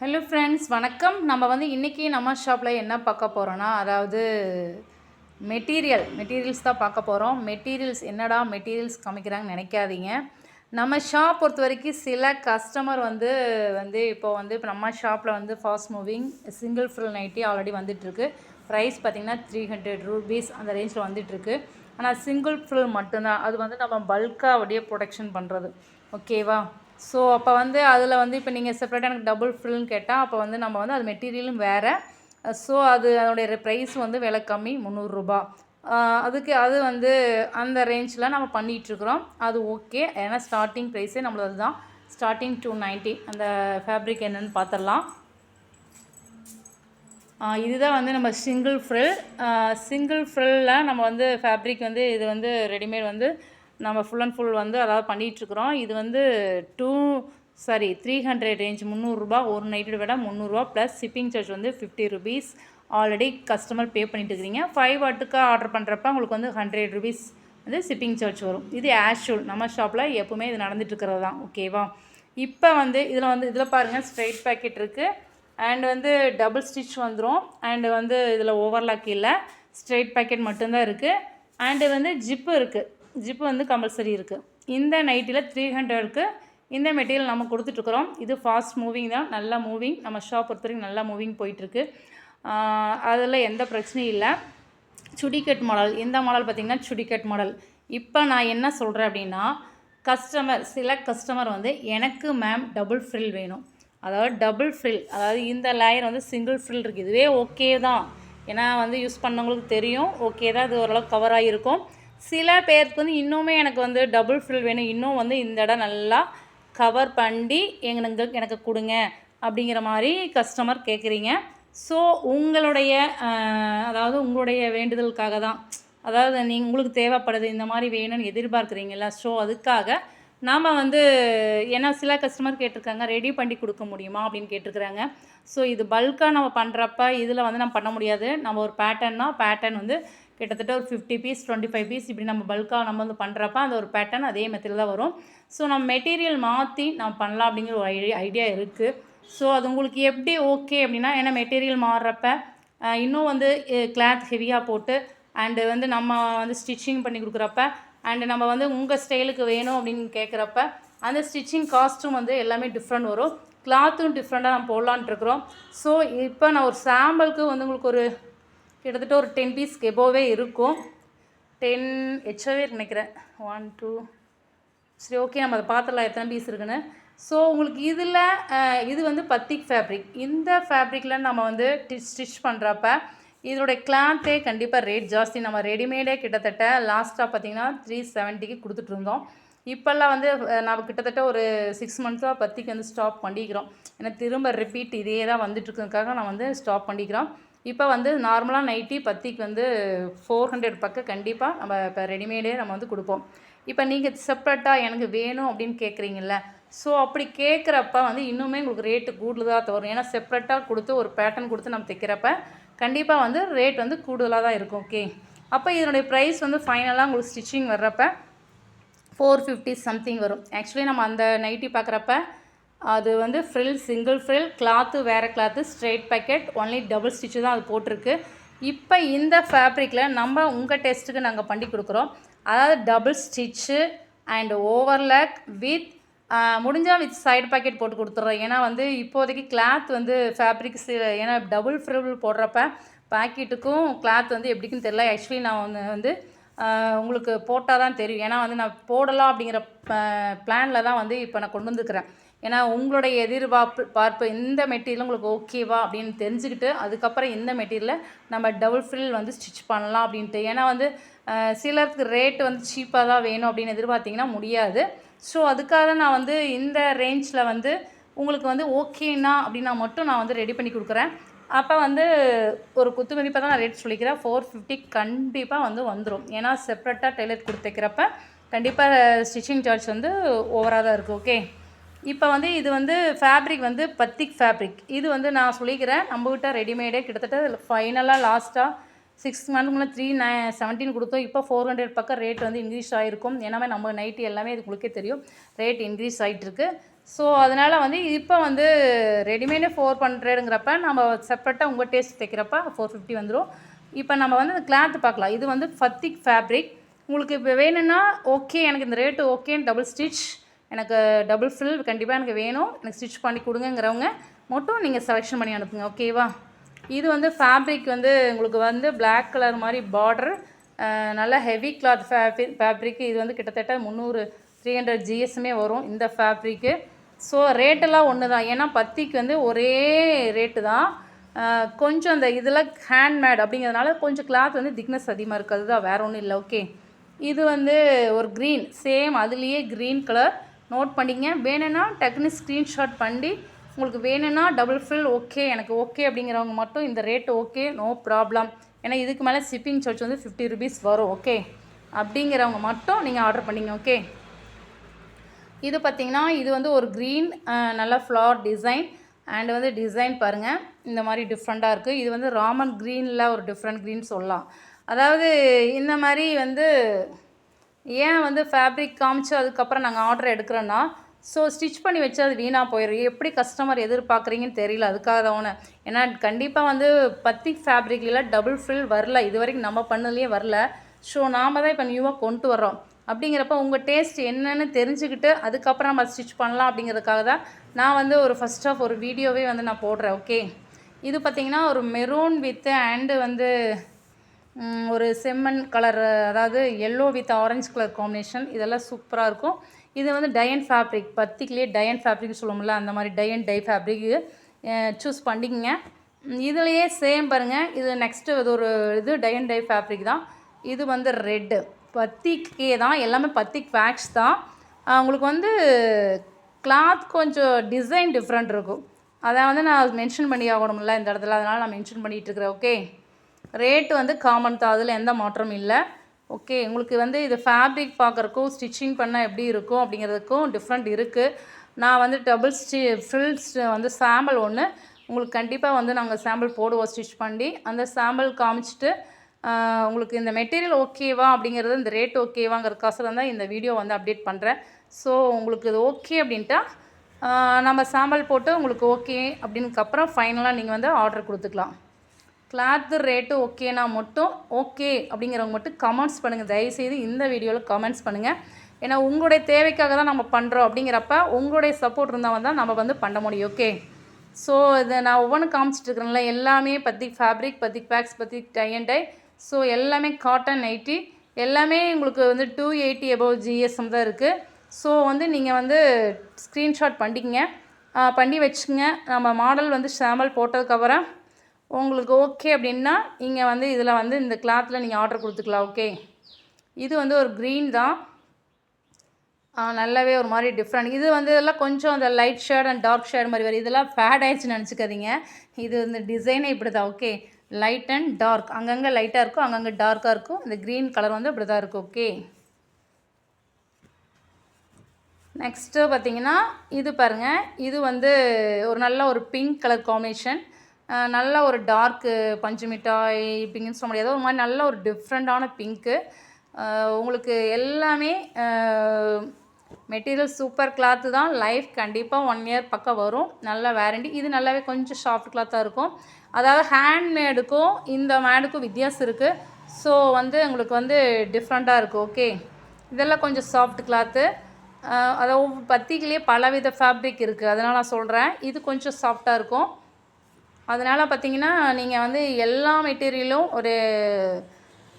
Hello friends வணக்கம். நம்ம வந்து இன்றைக்கி நம்ம ஷாப்பில் என்ன பார்க்க போகிறோன்னா அதாவது மெட்டீரியல் மெட்டீரியல்ஸ் தான் பார்க்க போகிறோம் மெட்டீரியல்ஸ் என்னடா மெட்டீரியல்ஸ் காமிக்கிறாங்கன்னு நினைக்காதீங்க. நம்ம ஷாப் பொறுத்த வரைக்கும் சில கஸ்டமர் வந்து வந்து இப்போ வந்து இப்போ நம்ம ஷாப்பில் வந்து fast moving single frill nighty already வந்துட்டுருக்கு. ப்ரைஸ் பார்த்திங்கன்னா த்ரீ ஹண்ட்ரட் ரூபீஸ் அந்த ரேஞ்சில் வந்துட்டுருக்கு. ஆனால் சிங்கிள் ஃபில் மட்டும்தான். அது வந்து நம்ம பல்காக அப்படியே ப்ரொடக்ஷன் பண்ணுறது ஓகேவா ஸோ அப்போ வந்து அதில் வந்து இப்போ நீங்கள் செப்பரேட்டாக எனக்கு டபுள் ஃபில்னு கேட்டால் அப்போ வந்து நம்ம வந்து அது மெட்டீரியலும் வேறு. ஸோ அது அதனுடைய ப்ரைஸ் வந்து விலை கம்மி முந்நூறுரூபா அதுக்கு அது வந்து அந்த ரேஞ்சில் நம்ம பண்ணிகிட்ருக்குறோம் அது ஓகே ஏன்னா ஸ்டார்டிங் ப்ரைஸே நம்மளது தான். ஸ்டார்டிங் டூ நைன்ட்டி அந்த ஃபேப்ரிக் என்னென்னு பார்த்துடலாம் இதுதான் வந்து நம்ம சிங்கிள் ஃப்ரில் சிங்கிள் ஃப்ரில்ல நம்ம வந்து ஃபேப்ரிக் வந்து இது வந்து ரெடிமேட் வந்து நம்ம ஃபுல் அண்ட் ஃபுல் வந்து அதாவது பண்ணிகிட்ருக்குறோம் இது வந்து two sorry three hundred range முந்நூறுரூபா ஒரு நைட்டோட விட முந்நூறுரூவா ப்ளஸ் ஷிப்பிங் சார்ஜ் வந்து fifty rupees already customer pay பண்ணிட்டு இருக்கிறீங்க. ஃபைவ் வாட்டுக்கு ஆர்டர் பண்ணுறப்ப உங்களுக்கு வந்து ஹண்ட்ரட் ருபீஸ் வந்து ஷிப்பிங் சார்ஜ் வரும். இது ஆஷுவல் நம்ம ஷாப்பில் எப்போவுமே இது நடந்துட்டு இருக்கிறது தான். ஓகேவா இப்போ வந்து இதில் வந்து இதில் பாருங்கள் ஸ்ட்ரைட் பேக்கெட் இருக்குது அண்ட் வந்து டபுள் ஸ்டிச் வந்துடும் அண்டு வந்து இதில் ஓவர்லாக் இல்லை. ஸ்ட்ரைட் பேக்கெட் மட்டும்தான் இருக்குது அண்டு வந்து ஜிப்பு இருக்குது ஜிப்பு வந்து கம்பல்சரி இருக்குது இந்த நைட்டியில் த்ரீ ஹண்ட்ரடுக்கு இந்த மெட்டீரியல் நம்ம கொடுத்துட்ருக்குறோம். இது ஃபாஸ்ட் மூவிங் தான். நல்லா மூவிங் நம்ம ஷாப் பொறுத்த வரைக்கும் நல்லா மூவிங் போயிட்டுருக்கு அதில் எந்த பிரச்சனையும் இல்லை. சுடிகட் மாடல் இந்த மாடல் பார்த்திங்கன்னா சுடிகட் மாடல் இப்போ நான் என்ன சொல்கிறேன் அப்படின்னா கஸ்டமர் சில கஸ்டமர் வந்து எனக்கு மேம் டபுள் ஃப்ரில் வேணும். அதாவது டபுள் ஃப்ரில் அதாவது இந்த லேயர் வந்து சிங்கிள் ஃப்ரில் இருக்குது இதுவே ஓகே தான். ஏன்னா வந்து யூஸ் பண்ணவங்களுக்கு தெரியும். ஓகே தான். இது ஓரளவுக்கு கவர் ஆகிருக்கும் சில பேருக்கு வந்து இன்னுமே எனக்கு வந்து டபுள் ஃபில் வேணும். இன்னும் வந்து இந்த இடம் நல்லா கவர் பண்ணி எங்களுக்கு எனக்கு கொடுங்க அப்படிங்கிற மாதிரி கஸ்டமர் கேட்குறீங்க ஸோ உங்களுடைய அதாவது உங்களுடைய வேண்டுதலுக்காக தான். அதாவது நீங்கள் உங்களுக்கு தேவைப்படுது இந்த மாதிரி வேணும்னு எதிர்பார்க்குறீங்களா ஸோ அதுக்காக நாம் வந்து ஏன்னா சில கஸ்டமர் கேட்டிருக்காங்க ரெடி பண்ணி கொடுக்க முடியுமா அப்படின்னு கேட்டிருக்கிறாங்க. ஸோ இது பல்காக நம்ம பண்ணுறப்ப இதில் வந்து நம்ம பண்ண முடியாது. நம்ம ஒரு பேட்டர்னா பேட்டர்ன் வந்து கிட்டத்தட்ட ஒரு fifty piece twenty five piece இப்படி நம்ம பல்காக நம்ம வந்து பண்ணுறப்ப அந்த ஒரு பேட்டர்ன் அதே மெத்தடில் தான் வரும். ஸோ நம்ம மெட்டீரியல் மாற்றி நம்ம பண்ணலாம் அப்படிங்கிற ஒரு ஐடியா ஐடியா இருக்குது ஸோ அது உங்களுக்கு எப்படி ஓகே அப்படின்னா ஏன்னா மெட்டீரியல் மாறுறப்ப இன்னும் வந்து கிளாத் ஹெவியாக போட்டு அண்டு வந்து நம்ம வந்து ஸ்டிச்சிங் பண்ணி கொடுக்குறப்ப அண்டு நம்ம வந்து உங்கள் ஸ்டைலுக்கு வேணும் அப்படின்னு கேட்குறப்ப அந்த ஸ்டிச்சிங் காஸ்ட்டும் வந்து எல்லாமே டிஃப்ரெண்ட் வரும். கிளாத்தும் டிஃப்ரெண்ட்டாக நம்ம போடலான்ட்டு இருக்கிறோம். ஸோ இப்போ நான் ஒரு சாம்பிளுக்கு வந்து உங்களுக்கு ஒரு கிட்டத்தட்ட ஒரு டென் பீஸ்க்கு எபோவே இருக்கும். டென் எச்சவே நினைக்கிறேன். ஒன் டூ சரி ஓகே நம்ம அதை பார்த்துடலாம் எத்தனை பீஸ் இருக்குன்னு. ஸோ உங்களுக்கு இதில் இது வந்து பத்திக் ஃபேப்ரிக் இந்த ஃபேப்ரிக்கில் நம்ம வந்து ஸ்டிச் பண்ணுறப்ப இதனுடைய கிளாத்தே கண்டிப்பாக ரேட் ஜாஸ்தி. நம்ம ரெடிமேடே கிட்டத்தட்ட லாஸ்ட்டாக பார்த்தீங்கன்னா த்ரீ செவன்ட்டிக்கு கொடுத்துட்ருந்தோம் இப்போல்லாம் வந்து நம்ம கிட்டத்தட்ட ஒரு சிக்ஸ் மந்த்ஸாக பத்திக்கு வந்து ஸ்டாப் பண்ணிக்கிறோம். ஏன்னா திரும்ப ரிப்பீட் இதே தான் வந்துட்டுருக்கதுக்காக நான் வந்து ஸ்டாப் பண்ணிக்கிறோம். இப்போ வந்து நார்மலாக நைட்டி பத்திக்கு வந்து ஃபோர் ஹண்ட்ரட் பக்கம் கண்டிப்பாக நம்ம இப்போ ரெடிமேடே நம்ம வந்து கொடுப்போம். இப்போ நீங்கள் செப்பரேட்டாக எனக்கு வேணும் அப்படின்னு கேட்குறீங்கல்ல ஸோ அப்படி கேட்குறப்ப வந்து இன்னுமே உங்களுக்கு ரேட்டு கூடுதலாக தான் வரும் ஏன்னா செப்பரேட்டாக கொடுத்து ஒரு பேட்டர்ன் கொடுத்து நம்ம தைக்கிறப்ப கண்டிப்பாக வந்து ரேட் வந்து கூடுதலாக தான் இருக்கும் ஓகே அப்போ இதனுடைய ப்ரைஸ் வந்து ஃபைனலாக உங்களுக்கு ஸ்டிச்சிங் வர்றப்ப ஃபோர் ஃபிஃப்டி சம்திங் வரும். ஆக்சுவலி நம்ம அந்த நைட்டி பார்க்குறப்ப அது வந்து ஃப்ரில் சிங்கிள் ஃப்ரில் கிளாத்து வேறு cloth straight pocket only double stitch தான் அது போட்டிருக்கு. இப்போ இந்த ஃபேப்ரிக்கில் நம்ம உங்கள் டெஸ்ட்டுக்கு நாங்கள் பண்ணி கொடுக்குறோம். அதாவது double stitch and overlock with முடிஞ்சால் வித் சைடு பாக்கெட் போட்டு கொடுத்துட்றோம். ஏன்னா வந்து இப்போதைக்கு கிளாத் வந்து ஃபேப்ரிக்ஸ் ஏன்னா டபுள் ஃப்ரில் போடுறப்ப பாக்கெட்டுக்கும் கிளாத் வந்து எப்படிக்குன்னு தெரியல. ஆக்சுவலி நான் வந்து உங்களுக்கு போட்டால் தான் தெரியும். ஏன்னா வந்து நான் போடலாம் அப்படிங்கிற பிளானில் தான் வந்து இப்போ நான் கொண்டு வந்துக்கிறேன் ஏன்னா உங்களுடைய எதிர்பார்ப்பு பார்ப்பு இந்த மெட்டீரியல் உங்களுக்கு ஓகேவா அப்படின்னு தெரிஞ்சுக்கிட்டு அதுக்கப்புறம் இந்த மெட்டீரியலை நம்ம டபுள் ஃபில் வந்து ஸ்டிச் பண்ணலாம் அப்படின்ட்டு. ஏன்னா வந்து சிலருக்கு ரேட் வந்து சீப்பாக தான் வேணும் அப்படின்னு எதிர்பார்த்தீங்கன்னா முடியாது. ஸோ அதுக்காக நான் வந்து இந்த ரேஞ்சில் வந்து உங்களுக்கு வந்து ஓகேனா அப்படின்னா மட்டும் நான் வந்து ரெடி பண்ணி கொடுக்குறேன். அப்போ வந்து ஒரு குத்து மதிப்பாக தான் நான் ரேட் சொல்லிக்கிறேன். ஃபோர் ஃபிஃப்டி கண்டிப்பாக வந்து வந்துடும் ஏன்னா செப்ரேட்டாக டெய்லர் கொடுத்துக்கிறப்ப கண்டிப்பாக ஸ்டிச்சிங் சார்ஜ் வந்து ஓவராக தான் இருக்குது ஓகே இப்போ வந்து இது வந்து ஃபேப்ரிக் வந்து பத்திக் ஃபேப்ரிக் இது வந்து நான் சொல்லிக்கிறேன் நம்மகிட்ட ரெடிமேடே கிட்டத்தட்ட ஃபைனலாக லாஸ்ட்டாக சிக்ஸ் மந்த்க்குள்ள த்ரீ நை செவன்டீன் கொடுத்தோம். இப்போ ஃபோர் ஹண்ட்ரட் பக்கம் ரேட் வந்து இன்க்ரீஸ் ஆகிருக்கும் ஏன்னா நம்ம நைட்டு எல்லாமே இது உங்களுக்கே தெரியும். ரேட் இன்க்ரீஸ் ஆகிட்டுருக்கு ஸோ அதனால் வந்து இப்போ வந்து ரெடிமேடே ஃபோர் ஹண்ட்ரடுங்கிறப்ப நம்ம செப்பரேட்டாக உங்கள் டேஸ்ட் தைக்கிறப்ப ஃபோர் ஃபிஃப்டி வந்துடும் இப்போ நம்ம வந்து அந்த கிளாத் பார்க்கலாம். இது வந்து ஃபத்திக் ஃபேப்ரிக் உங்களுக்கு இப்போ வேணும்னா ஓகே எனக்கு இந்த ரேட்டு ஓகேன்னு டபுள் ஸ்டிச் எனக்கு டபுள் ஃபில் கண்டிப்பாக எனக்கு வேணும். எனக்கு ஸ்டிச் பண்ணி கொடுங்கங்கிறவங்க மட்டும் நீங்கள் செலெக்ஷன் பண்ணி அனுப்புங்க ஓகேவா இது வந்து ஃபேப்ரிக் வந்து உங்களுக்கு வந்து பிளாக் கலர் மாதிரி பார்டர் நல்ல ஹெவி கிளாத் ஃபேப்ரிக் ஃபேப்ரிக் இது வந்து கிட்டத்தட்ட முந்நூறு த்ரீ ஹண்ட்ரட் ஜிஎஸ்மே வரும் இந்த ஃபேப்ரிக்கு ஸோ ரேட்டெல்லாம் ஒன்று தான் ஏன்னா பத்திக்கு வந்து ஒரே ரேட்டு தான். கொஞ்சம் அந்த இதில் ஹேண்ட்மேட் அப்படிங்கிறதுனால கொஞ்சம் கிளாத் வந்து திக்னஸ் அதிகமாக இருக்குது அதுதான் வேறு ஒன்றும் இல்லை ஓகே இது வந்து ஒரு க்ரீன் சேம் அதுலேயே க்ரீன் கலர் நோட் பண்ணிங்க. வேணும்னா டக்குன்னு ஸ்க்ரீன்ஷாட் பண்ணி உங்களுக்கு வேணும்னா டபுள் ஃபில் ஓகே எனக்கு ஓகே அப்படிங்கிறவங்க மட்டும் இந்த ரேட் ஓகே நோ ப்ராப்ளம் ஏன்னா இதுக்கு மேலே ஷிப்பிங் சார்ஜ் வந்து ஃபிஃப்டி ருபீஸ் வரும் ஓகே அப்படிங்கிறவங்க மட்டும் நீங்கள் ஆர்டர் பண்ணிங்க ஓகே இது பார்த்தீங்கன்னா இது வந்து ஒரு க்ரீன் நல்ல ஃப்ளார் டிசைன் அண்டு வந்து டிசைன் பாருங்கள் இந்த மாதிரி டிஃப்ரெண்ட்டாக இருக்குது இது வந்து ராமன் க்ரீனில் ஒரு டிஃப்ரெண்ட் க்ரீன் சொல்லலாம். அதாவது இந்த மாதிரி வந்து ஏன் வந்து ஃபேப்ரிக் காமிச்சு அதுக்கப்புறம் நாங்கள் ஆர்டர் எடுக்கிறோன்னா ஸோ ஸ்டிச் பண்ணி வச்சு அது வீணாக போயிடும் எப்படி கஸ்டமர் எதிர்பார்க்குறீங்கன்னு தெரியல அதுக்காக தான் ஒன்று ஏன்னா கண்டிப்பாக வந்து பத்திக் ஃபேப்ரிக்ல டபுள் ஃபில் வரல. இது வரைக்கும் நம்ம பண்ணதுலேயே வரல. ஸோ நாம் தான் இப்போ நியூவாக கொண்டு வர்றோம். அப்படிங்கிறப்ப உங்கள் டேஸ்ட் என்னென்னு தெரிஞ்சுக்கிட்டு அதுக்கப்புறம் நம்ம ஸ்டிச் பண்ணலாம் அப்படிங்கிறதுக்காக தான் நான் வந்து ஒரு ஃபஸ்ட் ஆஃப் ஒரு வீடியோவே வந்து நான் போடுறேன் ஓகே இது பார்த்தீங்கன்னா ஒரு மெரூன் வித் அண்டு வந்து ஒரு செம்மண் கலர் அதாவது yellow with orange colour combination இதெல்லாம் சூப்பராக இருக்கும். இது வந்து டயன் ஃபேப்ரிக் பத்திக்கிலேயே டயன் ஃபேப்ரிக்னு சொல்லுவோம்ல அந்த மாதிரி டயன் டை ஃபேப்ரிக் சூஸ் பண்ணிக்கங்க. இதுலேயே சேம் பாருங்கள் இது நெக்ஸ்ட்டு இது ஒரு இது டயன் டை ஃபேப்ரிக் தான். இது வந்து ரெட்டு பத்திக்கே தான் எல்லாமே பத்திக் ஃபேக்ஸ் தான். உங்களுக்கு வந்து கிளாத் கொஞ்சம் டிசைன் டிஃப்ரெண்ட் இருக்கும். அதை வந்து நான் மென்ஷன் பண்ணி ஆகணும்ல இந்த இடத்துல. அதனால் நான் மென்ஷன் பண்ணிகிட்டு இருக்கிறேன் ஓகே ரேட் வந்து காமன் தான். அதில் எந்த மாற்றமும் இல்லை. ஓகே உங்களுக்கு வந்து இது ஃபேப்ரிக் பார்க்குறக்கும் ஸ்டிச்சிங் பண்ணால் எப்படி இருக்கும் அப்படிங்கிறதுக்கும் டிஃப்ரெண்ட் இருக்குது நான் வந்து டபுள் ஸ்டி ஃபில்ஸ் வந்து சாம்பிள் ஒன்று உங்களுக்கு கண்டிப்பாக வந்து நாங்கள் சாம்பிள் போடுவோம் ஸ்டிச் பண்ணி. அந்த சாம்பிள் காமிச்சிட்டு உங்களுக்கு இந்த மெட்டீரியல் ஓகேவா அப்படிங்கிறது இந்த ரேட் ஓகேவாங்கிறதுக்காசரம் தான் இந்த வீடியோ வந்து அப்டேட் பண்ணுறேன் ஸோ உங்களுக்கு இது ஓகே அப்படின்ட்டா நம்ம சாம்பிள் போட்டு உங்களுக்கு ஓகே அப்படின்னுக்கப்புறம் ஃபைனலாக நீங்கள் வந்து ஆர்டர் கொடுத்துக்கலாம். கிளாத்து ரேட்டு ஓகேனா மட்டும் ஓகே அப்படிங்கிறவங்க மட்டும் கமெண்ட்ஸ் பண்ணுங்கள் தயவுசெய்து இந்த வீடியோவில் கமெண்ட்ஸ் பண்ணுங்கள் ஏன்னா உங்களுடைய தேவைக்காக தான் நம்ம பண்ணுறோம் அப்படிங்கிறப்ப உங்களுடைய சப்போர்ட் இருந்தால் தான் நம்ம வந்து பண்ண முடியும் ஓகே ஸோ இதை நான் ஒவ்வொன்றும் காமிச்சிட்டு இருக்கிறேன்ல எல்லாமே பத்திக் ஃபேப்ரிக் பத்திக் பேக்ஸ் பத்தி டை அண்ட் டை ஸோ எல்லாமே காட்டன் நைட்டி எல்லாமே உங்களுக்கு வந்து டூ எயிட்டி எபோவ் ஜிஎஸ்எம் தான் இருக்குது ஸோ வந்து நீங்கள் வந்து ஸ்க்ரீன்ஷாட் பண்ணிக்கங்க. பண்ணி வச்சுங்க நம்ம மாடல் வந்து சாம்பிள் போட்டதுக்கப்புறம் உங்களுக்கு ஓகே அப்படின்னா நீங்கள் வந்து இதில் வந்து இந்த கிளாத்தில் நீங்கள் ஆர்டர் கொடுத்துக்கலாம் ஓகே இது வந்து ஒரு க்ரீன் தான். நல்லாவே ஒரு மாதிரி டிஃப்ரெண்ட் இது வந்து இதெல்லாம் கொஞ்சம் அந்த light shade and dark shade மாதிரி வரும். இதெல்லாம் ஃபேட் ஆயிடுச்சுன்னு நினச்சிக்காதீங்க. இது இந்த டிசைனே இப்படி தான் ஓகே லைட் அண்ட் டார்க் அங்கங்கே லைட்டாக இருக்கும் அங்கங்கே டார்க்காக இருக்கும். இந்த க்ரீன் கலர் வந்து இப்படி தான் இருக்கும் ஓகே நெக்ஸ்ட்டு பார்த்தீங்கன்னா இது பாருங்கள் இது வந்து ஒரு நல்ல ஒரு பிங்க் கலர் காம்பினேஷன் நல்ல ஒரு டார்க்கு பஞ்சு மிட்டாய் பிங்க்னு சொல்ல முடியாது. ஒரு மாதிரி நல்ல ஒரு டிஃப்ரெண்ட்டான பிங்க்கு உங்களுக்கு எல்லாமே மெட்டீரியல் சூப்பர் கிளாத்து தான். லைஃப் கண்டிப்பாக ஒன் இயர் பக்கம் வரும். நல்ல வேரண்டி இது நல்லாவே கொஞ்சம் சாஃப்ட் கிளாத்தாக இருக்கும். அதாவது ஹேண்ட்மேடுக்கும் இந்த மேடுக்கும் வித்தியாசம் இருக்குது ஸோ வந்து உங்களுக்கு வந்து டிஃப்ரெண்ட்டாக இருக்குது ஓகே இதெல்லாம் கொஞ்சம் சாஃப்ட் கிளாத்து அதாவது பத்திக்கிலேயே பலவித ஃபேப்ரிக் இருக்குது அதனால் நான் சொல்கிறேன் இது கொஞ்சம் சாஃப்டாக இருக்கும். அதனால் பார்த்தீங்கன்னா நீங்கள் வந்து எல்லா மெட்டீரியலும் ஒரு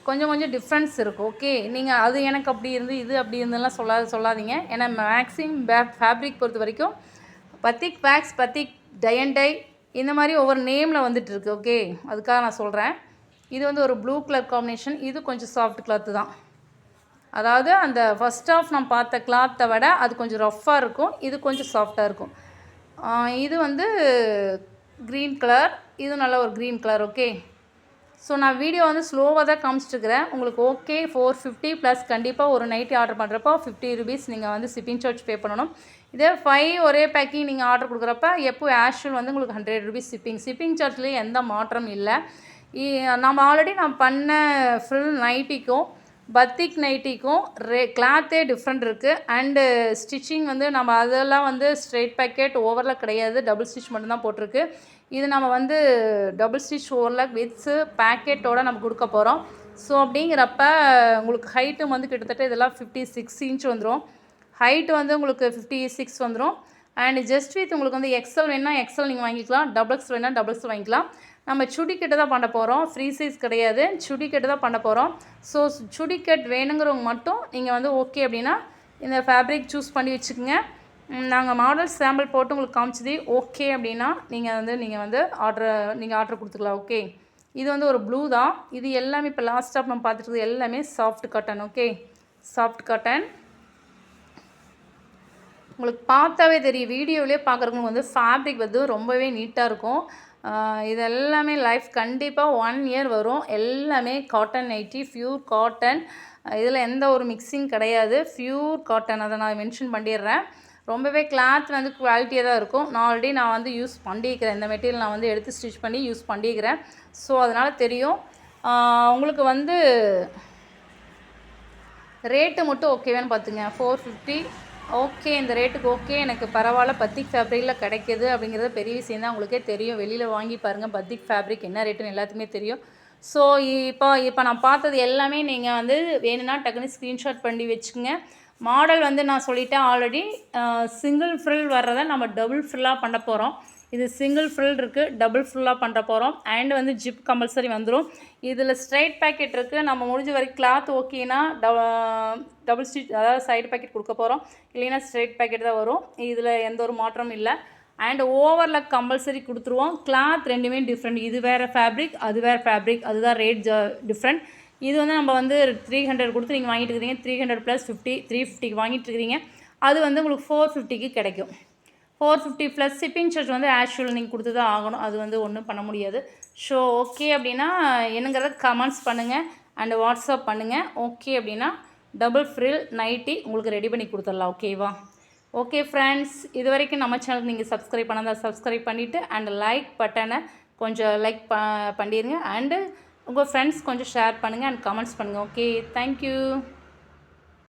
கொஞ்சம் கொஞ்சம் டிஃப்ரென்ஸ் இருக்கும் ஓகே நீங்கள் அது எனக்கு அப்படி இருந்து இது அப்படி இருந்துலாம் சொல்லாத சொல்லாதீங்க. ஏன்னா மேக்ஸிமம் பே ஃபேப்ரிக் பொறுத்த வரைக்கும் பத்திக் பேக்ஸ் பத்திக் டயன்டை இந்த மாதிரி ஒவ்வொரு நேமில் வந்துட்டுருக்கு ஓகே அதுக்காக நான் சொல்கிறேன் இது வந்து ஒரு ப்ளூ கலர் காம்பினேஷன் இது கொஞ்சம் சாஃப்ட் கிளாத்து தான். அதாவது அந்த ஃபஸ்ட் ஆஃப் நான் பார்த்த கிளாத்தை விட அது கொஞ்சம் ரஃப்பாக இருக்கும். இது கொஞ்சம் சாஃப்டாக இருக்கும். இது வந்து க்ரீன் கலர் இது நல்ல ஒரு க்ரீன் கலர் ஓகே ஸோ நான் வீடியோ வந்து ஸ்லோவாக தான் காமிச்சிட்ருக்கிறேன் உங்களுக்கு ஓகே ஃபோர் ஃபிஃப்டி ப்ளஸ் கண்டிப்பாக ஒரு நைட்டி ஆர்டர் பண்ணுறப்போ ஃபிஃப்டி ருபீஸ் நீங்கள் வந்து ஷிப்பிங் சார்ஜ் பே பண்ணணும். இதே ஃபைவ் ஒரே பேக்கிங் நீங்கள் ஆர்டர் கொடுக்குறப்ப எப்போ ஆஷுவல் வந்து உங்களுக்கு ஹண்ட்ரட் ருபீஸ் ஷிப்பிங் ஷிப்பிங் சார்ஜ்லேயே எந்த மாற்றம் இல்லை. இ- நம்ம ஆல்ரெடி நான் பண்ண ஃபுல் நைட்டிக்கும் பத்திக் நைட்டிக்கும் ரே கிளாத்தே டிஃப்ரெண்ட் இருக்குது அண்டு ஸ்டிச்சிங் வந்து நம்ம அதெல்லாம் வந்து ஸ்ட்ரெயிட் பேக்கெட் ஓவரில் கிடையாது. டபுள் ஸ்டிச் மட்டும்தான் போட்டிருக்கு. இது நம்ம வந்து டபுள் ஸ்டிச் ஓவரில் வித்ஸு பேக்கெட்டோட நம்ம கொடுக்க போகிறோம் ஸோ அப்படிங்கிறப்ப உங்களுக்கு ஹைட்டும் வந்து கிட்டத்தட்ட இதெல்லாம் ஃபிஃப்டி சிக்ஸ் இன்ச் வந்துடும் ஹைட் வந்து உங்களுக்கு ஃபிஃப்டி சிக்ஸ் வந்துடும் அண்ட் ஜஸ்ட் வித் உங்களுக்கு வந்து எக்ஸல் வேணால் எக்ஸல் நீங்கள் வாங்கிக்கலாம். டபுள்ஸ் வேணால் டபுள்ஸ் வாங்கிக்கலாம். நம்ம சுடி கட்டு தான் பண்ண போகிறோம் ஃப்ரீ சைஸ் கிடையாது. சுடி கட்டு தான் பண்ண போகிறோம் ஸோ சுடி கட் வேணுங்கிறவங்க மட்டும் நீங்கள் வந்து ஓகே அப்படின்னா இந்த ஃபேப்ரிக் சூஸ் பண்ணி வச்சுக்கோங்க. நாங்கள் மாடல் சாம்பிள் போட்டு உங்களுக்கு காமிச்சது ஓகே அப்படின்னா நீங்கள் வந்து நீங்கள் வந்து ஆர்டர் நீங்கள் ஆர்டர் கொடுத்துக்கலாம் ஓகே இது வந்து ஒரு ப்ளூ தான். இது எல்லாமே இப்போ லாஸ்ட் நம்ம பார்த்துட்டு எல்லாமே soft cotton okay soft cotton உங்களுக்கு பார்த்தாவே தெரியும். வீடியோவிலே பார்க்குறவங்களுக்கு வந்து ஃபேப்ரிக் வந்து ரொம்பவே நீட்டாக இருக்கும். இது எல்லாமே லைஃப் கண்டிப்பாக ஒன் இயர் வரும். எல்லாமே காட்டன் நைட்டி ஃப்யூர் காட்டன் இதில் எந்த ஒரு மிக்சிங் கிடையாது. ஃப்யூர் காட்டன் அதை நான் மென்ஷன் பண்ணிடுறேன். ரொம்பவே கிளாத் வந்து குவாலிட்டியாக தான் இருக்கும். நான் ஆல்ரெடி நான் வந்து யூஸ் பண்ணிக்கிறேன். இந்த மெட்டீரியல் நான் வந்து எடுத்து ஸ்டிச் பண்ணி யூஸ் பண்ணிக்கிறேன். ஸோ அதனால் தெரியும். உங்களுக்கு வந்து ரேட்டு மட்டும் ஓகேவான்னு பார்த்துங்க. ஃபோர் ஃபிஃப்டி ஓகே இந்த ரேட்டுக்கு ஓகே. எனக்கு பரவாயில்ல பத்திக் ஃபேப்ரிக்கில் கிடைக்கிது அப்படிங்கிறது பெரிய விஷயம் தான். உங்களுக்கே தெரியும். வெளியில் வாங்கி பாருங்கள் பத்திக் ஃபேப்ரிக் என்ன ரேட்டுன்னு எல்லாத்துக்குமே தெரியும். ஸோ இப்போ இப்போ நான் பார்த்தது எல்லாமே நீங்கள் வந்து வேணும்னா டக்குன்னு ஸ்க்ரீன்ஷாட் பண்ணி வச்சுக்கோங்க. மாடல் வந்து நான் சொல்லிட்டேன் ஆல்ரெடி சிங்கிள் ஃப்ரில் வர்றதை நம்ம டபுள் ஃப்ரில்லாக பண்ண போகிறோம் இது சிங்கிள் ஃபில் இருக்குது டபுள் ஃபுல்லாக பண்ணுற போகிறோம் அண்ட் வந்து ஜிப் கம்பல்சரி வந்துடும் இதில் ஸ்ட்ரைட் பேக்கெட் இருக்குது நம்ம முடிஞ்ச வரைக்கும் கிளாத் ஓகேனா டபுள் ஸ்டிச் அதாவது சைடு பேக்கெட் கொடுக்க போகிறோம் இல்லைன்னா ஸ்ட்ரைட் பேக்கெட் தான் வரும். இதில் எந்த ஒரு மாற்றமும் இல்லை. அண்ட் ஓவரில் கம்பல்சரி கொடுத்துருவோம். கிளாத் ரெண்டுமே டிஃப்ரெண்ட் இது வேறு ஃபேப்ரிக் அது வேறு ஃபேப்ரிக் அதுதான் ரேட் டிஃப்ரெண்ட் இது வந்து நம்ம வந்து த்ரீ ஹண்ட்ரட் கொடுத்து நீங்கள் வாங்கிட்டு இருக்கிறீங்க. Three hundred plus fifty three ஃபிஃப்டிக்கு வாங்கிட்டு இருக்கிறீங்க. அது வந்து உங்களுக்கு ஃபோர் ஃபிஃப்டிக்கு கிடைக்கும். Four fifty plus shipping charge வந்து ஆஷுவல் நீங்கள் கொடுத்து தான் ஆகணும். அது வந்து ஒன்றும் பண்ண முடியாது. ஸோ ஓகே அப்படின்னா என்னங்கிறத கமெண்ட்ஸ் பண்ணுங்கள் அண்ட் வாட்ஸ்அப் பண்ணுங்கள் ஓகே அப்படின்னா டபுள் ஃப்ரில் நைட்டி உங்களுக்கு ரெடி பண்ணி கொடுத்துடலாம். ஓகேவா ஓகே ஃப்ரெண்ட்ஸ் இது வரைக்கும் நம்ம சேனலுக்கு நீங்கள் சப்ஸ்கிரைப் பண்ணாதான் சப்ஸ்கிரைப் பண்ணிவிட்டு அண்ட் லைக் பட்டனை கொஞ்சம் லைக் ப பண்ணிடுங்க அண்டு உங்கள் ஃப்ரெண்ட்ஸ் கொஞ்சம் ஷேர் பண்ணுங்கள் அண்ட் கமெண்ட்ஸ் பண்ணுங்கள் ஓகே தேங்க்யூ